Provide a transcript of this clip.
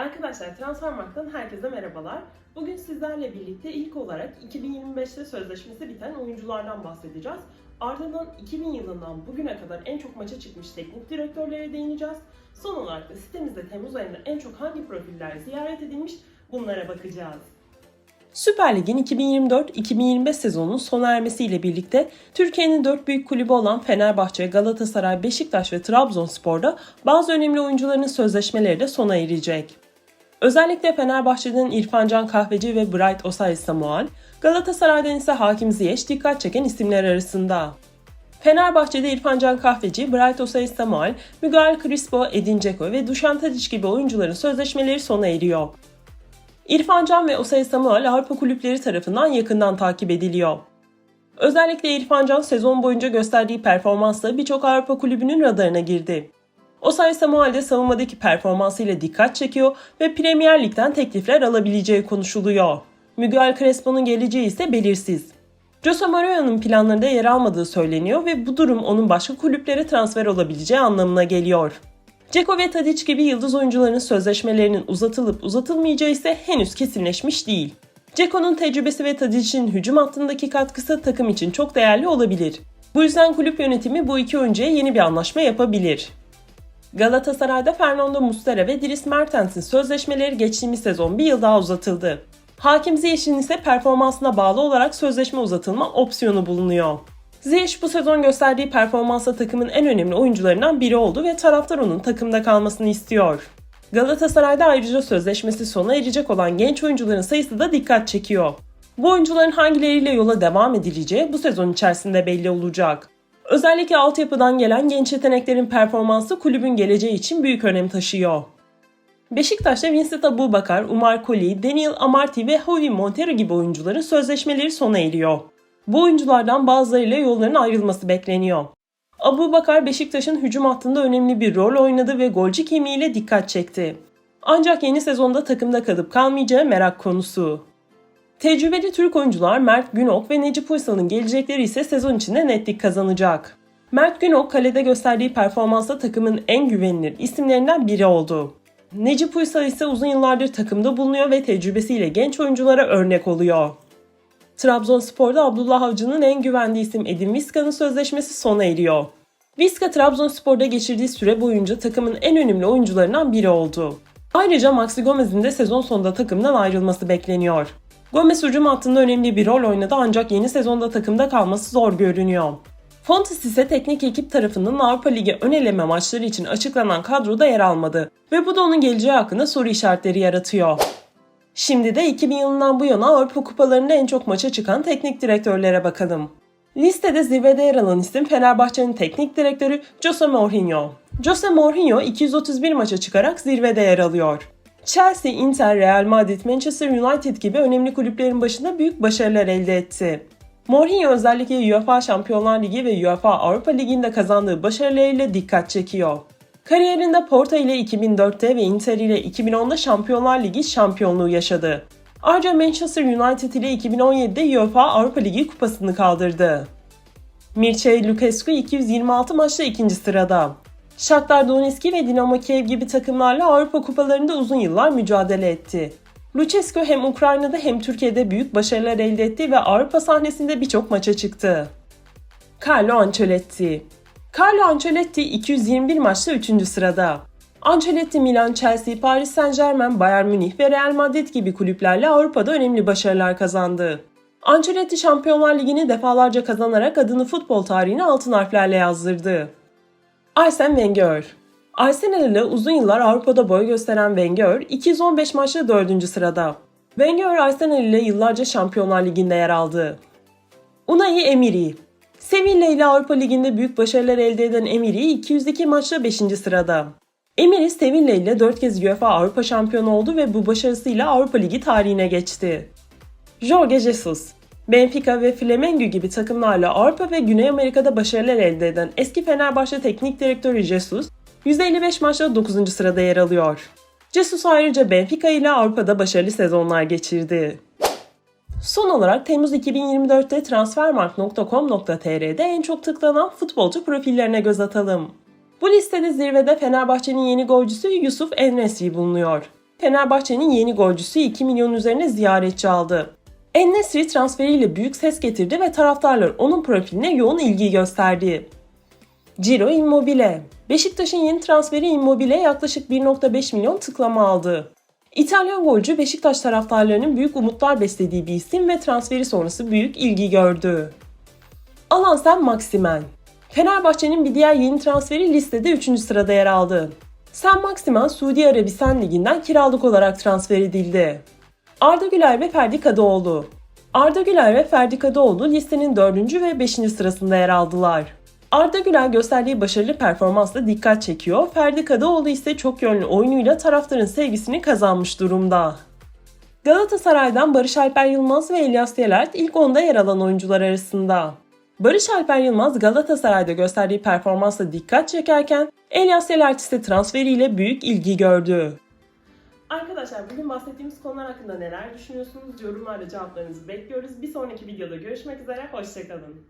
Arkadaşlar Transfermarkt'tan herkese merhabalar. Bugün sizlerle birlikte ilk olarak 2025'te sözleşmesi biten oyunculardan bahsedeceğiz. Ardından 2000 yılından bugüne kadar en çok maça çıkmış teknik direktörlere değineceğiz. Son olarak da sitemizde Temmuz ayında en çok hangi profiller ziyaret edilmiş bunlara bakacağız. Süper Lig'in 2024-2025 sezonunun sona ermesiyle birlikte Türkiye'nin dört büyük kulübü olan Fenerbahçe, Galatasaray, Beşiktaş ve Trabzonspor'da bazı önemli oyuncuların sözleşmeleri de sona erecek. Özellikle Fenerbahçe'den İrfan Can Kahveci ve Bright Osay Samuel, Galatasaray'dan ise Hakim Ziyech dikkat çeken isimler arasında. Fenerbahçe'de İrfan Can Kahveci, Bright Osay Samuel, Miguel Crispo, Edin Dzeko ve Dušan Tadić gibi oyuncuların sözleşmeleri sona eriyor. İrfan Can ve Osay Samuel Avrupa kulüpleri tarafından yakından takip ediliyor. Özellikle İrfan Can sezon boyunca gösterdiği performansla birçok Avrupa kulübünün radarına girdi. Osay Samuel de savunmadaki performansıyla dikkat çekiyor ve Premier Lig'den teklifler alabileceği konuşuluyor. Miguel Crespo'nun geleceği ise belirsiz. Jose Mourinho'nun planlarında yer almadığı söyleniyor ve bu durum onun başka kulüplere transfer olabileceği anlamına geliyor. Ceko ve Tadic gibi yıldız oyuncuların sözleşmelerinin uzatılıp uzatılmayacağı ise henüz kesinleşmiş değil. Ceko'nun tecrübesi ve Tadic'in hücum hattındaki katkısı takım için çok değerli olabilir. Bu yüzden kulüp yönetimi bu iki oyuncuya yeni bir anlaşma yapabilir. Galatasaray'da Fernando Muslera ve Dries Mertens'in sözleşmeleri geçtiğimiz sezon bir yıl daha uzatıldı. Hakim Ziyech'in ise performansına bağlı olarak sözleşme uzatılma opsiyonu bulunuyor. Ziyech bu sezon gösterdiği performansla takımın en önemli oyuncularından biri oldu ve taraftar onun takımda kalmasını istiyor. Galatasaray'da ayrıca sözleşmesi sona erecek olan genç oyuncuların sayısı da dikkat çekiyor. Bu oyuncuların hangileriyle yola devam edileceği bu sezon içerisinde belli olacak. Özellikle altyapıdan gelen genç yeteneklerin performansı kulübün geleceği için büyük önem taşıyor. Beşiktaş'ta Vincent Abubakar, Umar Koli, Daniel Amarty ve Javi Montero gibi oyuncuların sözleşmeleri sona eriyor. Bu oyunculardan bazılarıyla yolların ayrılması bekleniyor. Abu Bakar Beşiktaş'ın hücum hattında önemli bir rol oynadı ve golcü kemiğiyle dikkat çekti. Ancak yeni sezonda takımda kalıp kalmayacağı merak konusu. Tecrübeli Türk oyuncular Mert Günok ve Necip Uysal'ın gelecekleri ise sezon içinde netlik kazanacak. Mert Günok kalede gösterdiği performansla takımın en güvenilir isimlerinden biri oldu. Necip Uysal ise uzun yıllardır takımda bulunuyor ve tecrübesiyle genç oyunculara örnek oluyor. Trabzonspor'da Abdullah Avcı'nın en güvendiği isim Edin Vizca'nın sözleşmesi sona eriyor. Vizca Trabzonspor'da geçirdiği süre boyunca takımın en önemli oyuncularından biri oldu. Ayrıca Maxi Gomez'in de sezon sonunda takımdan ayrılması bekleniyor. Gomez hücum hattında önemli bir rol oynadı ancak yeni sezonda takımda kalması zor görünüyor. Fontes ise teknik ekip tarafından Avrupa Ligi ön eleme maçları için açıklanan kadroda yer almadı ve bu da onun geleceği hakkında soru işaretleri yaratıyor. Şimdi de 2000 yılından bu yana Avrupa kupalarında en çok maça çıkan teknik direktörlere bakalım. Listede zirvede yer alan isim Fenerbahçe'nin teknik direktörü Jose Mourinho. Jose Mourinho 231 maça çıkarak zirvede yer alıyor. Chelsea, Inter, Real Madrid, Manchester United gibi önemli kulüplerin başında büyük başarılar elde etti. Mourinho özellikle UEFA Şampiyonlar Ligi ve UEFA Avrupa Ligi'nde kazandığı başarılarıyla dikkat çekiyor. Kariyerinde Porto ile 2004'te ve Inter ile 2010'da Şampiyonlar Ligi şampiyonluğu yaşadı. Ayrıca Manchester United ile 2017'de UEFA Avrupa Ligi kupasını kaldırdı. Mircea Lucescu 226 maçta ikinci sırada. Shakhtar Donetsk ve Dinamo Kiev gibi takımlarla Avrupa kupalarında uzun yıllar mücadele etti. Lucescu hem Ukrayna'da hem Türkiye'de büyük başarılar elde etti ve Avrupa sahnesinde birçok maça çıktı. Carlo Ancelotti Carlo Ancelotti 221 maçta 3. sırada. Ancelotti Milan, Chelsea, Paris Saint Germain, Bayern Münih ve Real Madrid gibi kulüplerle Avrupa'da önemli başarılar kazandı. Ancelotti Şampiyonlar Ligi'ni defalarca kazanarak adını futbol tarihine altın harflerle yazdırdı. Arsene Wenger Arsenal ile uzun yıllar Avrupa'da boy gösteren Wenger 215 maçta 4. sırada. Wenger Arsenal ile yıllarca Şampiyonlar Ligi'nde yer aldı. Unai Emery Sevilla ile Avrupa Ligi'nde büyük başarılar elde eden Emery 202 maçta 5. sırada. Emery Sevilla ile 4 kez UEFA Avrupa şampiyonu oldu ve bu başarısıyla Avrupa Ligi tarihine geçti. Jorge Jesus Benfica ve Flamengo gibi takımlarla Avrupa ve Güney Amerika'da başarılar elde eden eski Fenerbahçe Teknik Direktörü Jesus, 155 maçta 9. sırada yer alıyor. Jesus ayrıca Benfica ile Avrupa'da başarılı sezonlar geçirdi. Son olarak Temmuz 2024'te transfermarkt.com.tr'de en çok tıklanan futbolcu profillerine göz atalım. Bu listede zirvede Fenerbahçe'nin yeni golcüsü Yusuf Enresi bulunuyor. Fenerbahçe'nin yeni golcüsü 2 milyon üzerine ziyaretçi aldı. En-Nesyri transferiyle büyük ses getirdi ve taraftarlar onun profiline yoğun ilgi gösterdi. Ciro Immobile Beşiktaş'ın yeni transferi Immobile yaklaşık 1.5 milyon tıklama aldı. İtalyan golcü Beşiktaş taraftarlarının büyük umutlar beslediği bir isim ve transferi sonrası büyük ilgi gördü. Alansen Maximen Fenerbahçe'nin bir diğer yeni transferi listede 3. sırada yer aldı. Sen Maximen Suudi Arabistan Ligi'nden kiralık olarak transfer edildi. Arda Güler ve Ferdi Kadıoğlu Arda Güler ve Ferdi Kadıoğlu listenin 4. ve 5. sırasında yer aldılar. Arda Güler gösterdiği başarılı performansla dikkat çekiyor. Ferdi Kadıoğlu ise çok yönlü oyunuyla taraftarın sevgisini kazanmış durumda. Galatasaray'dan Barış Alper Yılmaz ve Elias Yelert ilk onda yer alan oyuncular arasında. Barış Alper Yılmaz Galatasaray'da gösterdiği performansla dikkat çekerken Elias Yelert ise transferiyle büyük ilgi gördü. Arkadaşlar bugün bahsettiğimiz konular hakkında neler düşünüyorsunuz? Yorumlarda cevaplarınızı bekliyoruz. Bir sonraki videoda görüşmek üzere, hoşçakalın.